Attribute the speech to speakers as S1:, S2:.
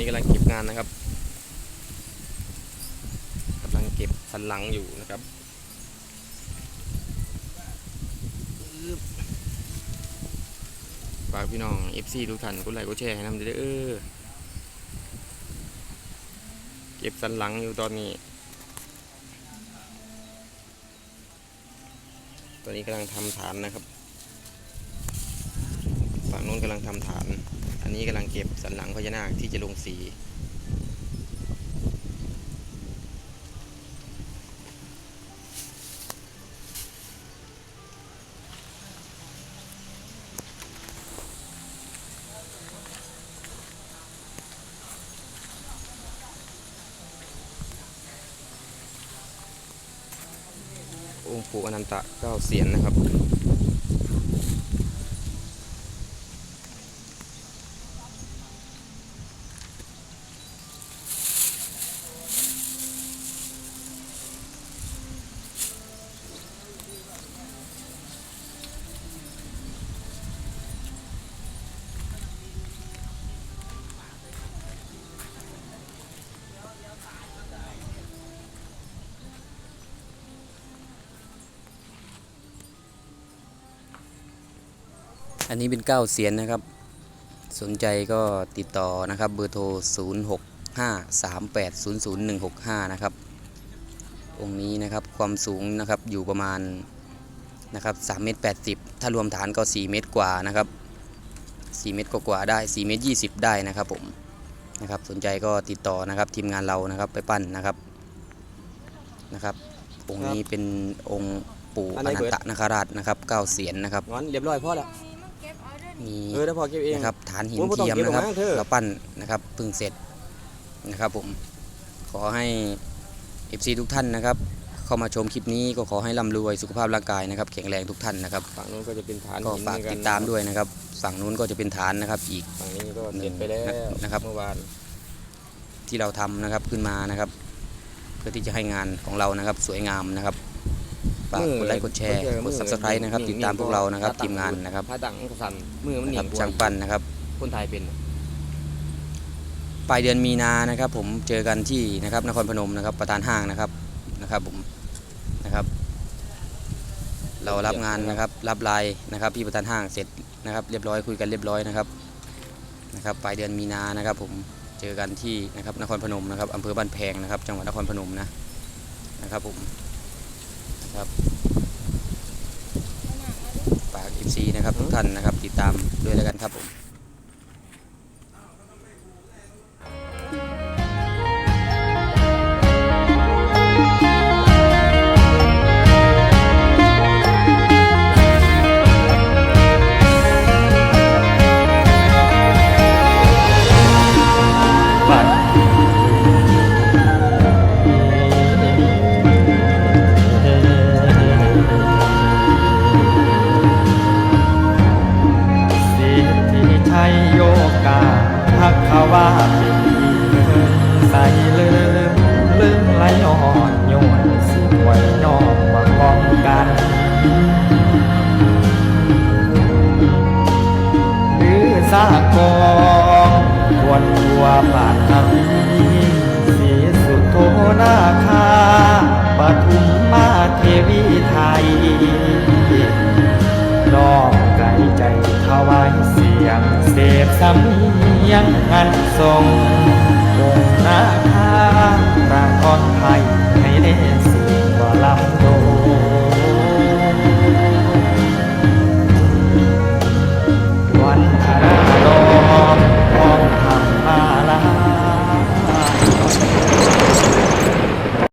S1: นี้กำลังเก็บงานนะครับกำลังเก็บสันหลังอยู่นะครับฝากพี่น้อง FC ทุกท่านกดไลค์กดแชร์ให้นำเด้อเอเก็บสันหลังอยู่ตอนนี้ตอนนี้กำลังทำฐานนะครับ ฝั่งนู้นกำลังทำฐาน นนี้กำลังเก็บสันหลังพญานาคที่จะลงสี องค์ปู่อนันตะเก้าเสียนนะครับ อันนี้เป็นเก้าเสียนนะครับ สนใจก็ติดต่อนะครับเบอร์โทร 0 6 5 3 8 0 0 1 6 5 นะครับ องค์นี้นะครับความสูงนะครับอยู่ประมาณนะครับ3เมตร80 ถ้ารวมฐานก็ 4 เมตรกว่านะครับ 4 เมตรกว่าๆได้ 4 เมตร 20 ได้นะครับผมนะครับสนใจก็ติดต่อนะครับทีมงานเรานะครับไปปั้นนะครับนะครับ องค์นี้เป็นองค์ปู่
S2: อั
S1: อน
S2: ไหน
S1: นั
S2: เบิ
S1: น
S2: ด
S1: ตนาคราชนะครับเก้าเสียนนะครับ
S2: งั้นเรียบร้อยพอแล้ว
S1: มี
S2: เออถ้าพอเก็บเอง
S1: นะครับฐานหิน
S2: โอ้ยบ่ต้อง
S1: เทียม
S2: เก็บ
S1: นะครับ
S2: ออกมาเถอะ
S1: เราปั้นนะครับเพิ่งเสร็จนะครับผมขอให้ FC ทุกท่านนะครับ เข้ามาชมคลิปนี้ก็ขอให้ร่ำรวยสุขภาพร่างกายนะครับแข็งแรงทุกท่านนะครับ
S2: ฝั่งนู้นก็จะเป็นฐาน
S1: ก็
S2: หิน
S1: ฝาก
S2: เหอนน
S1: ติดตามด้วยนะครับ ฝั่งนู้นก็จะเป็นฐานนะครับอีก
S2: ฝั่งนี้ก็
S1: หนึ่
S2: เสร็จ
S1: ง
S2: ไปแล้ว
S1: นะครับ
S2: เมื่อวาน
S1: ที่เราทำนะครับขึ้นมานะครับ เพื่อที่จะให้งานของเรานะครับ สวยงามนะครับ ฝากกดไลค์กดแชร์กด subscribe นะครับติดตามพวกเรานะครับทีมงานนะครับ
S2: ผ้าตังกสั่นมือมันหนี
S1: ครับ
S2: บ
S1: ช่างปั้นนะครับ
S2: คนไทยเป็น
S1: ปลายเดือนมีนานะครับ ผมเจอกันที่นะครับนครพนมนะครับประธานห้างนะครับนะครับผมนะครับ เรารับงานนะครับรับลายนะครับพี่ประธานห้างเสร็จนะครับ เรียบร้อยคุยกันเรียบร้อยนะครับนะครับปลายเดือนมีนานะครับ ผมเจอกันที่นะครับนครพนมนะครับอำเภอบ้านแพงนะครับ จังหวัดนครพนมนะนะครับผมนะ ครับฝาก FC นะครับทุกท่านนะครับ ติดตามด้วยแล้วกันครับผม
S3: ทักขาวาเป็นใส่ลืมลืมไหลอ่อนโยนสิไว้นอกมาป้องกันหรือสากองควรทัวปาทวีสีสุโธนาคาปทุมมาเทวีไทยน้อมไกลใจ บสำยังอันทรงบงหน้าทางปรากฏ